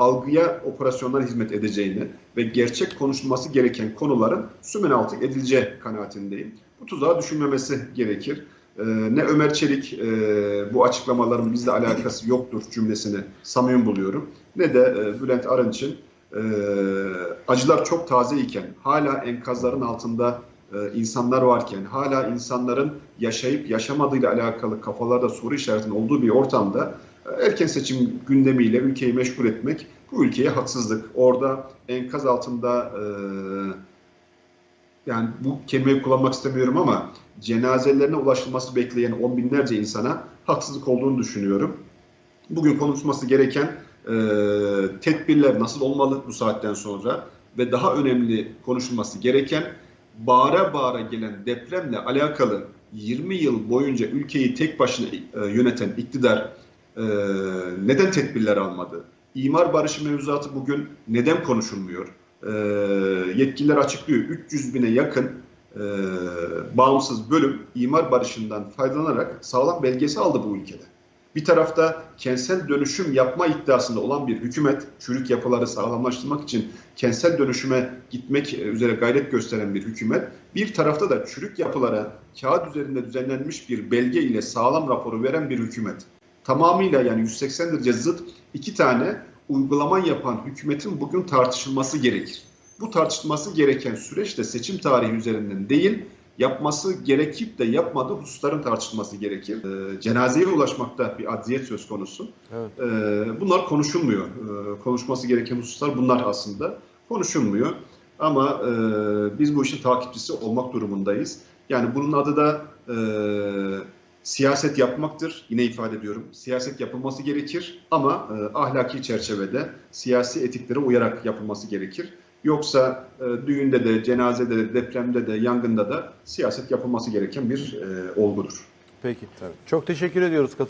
algıya operasyonlar hizmet edeceğini ve gerçek konuşulması gereken konuların sümen altı edileceği kanaatindeyim. Bu tuzağa düşünmemesi gerekir. Ee, ne Ömer Çelik e, bu açıklamaların bizle alakası yoktur cümlesini samimi buluyorum. Ne de e, Bülent Arınç'ın e, acılar çok taze iken, hala enkazların altında e, insanlar varken, hala insanların yaşayıp yaşamadığıyla alakalı kafalarda soru işaretinin olduğu bir ortamda erken seçim gündemiyle ülkeyi meşgul etmek bu ülkeye haksızlık. Orada enkaz altında e, yani bu kelimeyi kullanmak istemiyorum ama cenazelerine ulaşılması bekleyen on binlerce insana haksızlık olduğunu düşünüyorum. Bugün konuşması gereken e, tedbirler nasıl olmalı bu saatten sonra ve daha önemli konuşulması gereken bağıra bağıra gelen depremle alakalı 20 yıl boyunca ülkeyi tek başına e, yöneten iktidar e, neden tedbirler almadı? İmar barışı mevzuatı bugün neden konuşulmuyor? E, yetkililer açıklıyor. 300 bine yakın e, bağımsız bölüm imar barışından faydalanarak sağlam belgesi aldı bu ülkede. Bir tarafta kentsel dönüşüm yapma iddiasında olan bir hükümet, çürük yapıları sağlamlaştırmak için kentsel dönüşüme gitmek üzere gayret gösteren bir hükümet, bir tarafta da çürük yapılara kağıt üzerinde düzenlenmiş bir belge ile sağlam raporu veren bir hükümet. Tamamıyla yani 180 derece zıt iki tane uygulama yapan hükümetin bugün tartışılması gerekir. Bu tartışılması gereken süreç de seçim tarihi üzerinden değil, yapması gerekip de yapmadığı hususların tartışılması gerekir. Ee, cenazeye ulaşmakta bir acziyet söz konusu. Evet. Ee, bunlar konuşulmuyor. Ee, konuşması gereken hususlar bunlar aslında. Konuşulmuyor. Ama e, biz bu işin takipçisi olmak durumundayız. Yani bunun adı da e, siyaset yapmaktır. Yine ifade ediyorum. Siyaset yapılması gerekir ama e, ahlaki çerçevede siyasi etiklere uyarak yapılması gerekir. Yoksa e, düğünde de, cenazede de, depremde de, yangında da siyaset yapılması gereken bir e, olgudur. Peki. Çok teşekkür ediyoruz katıl-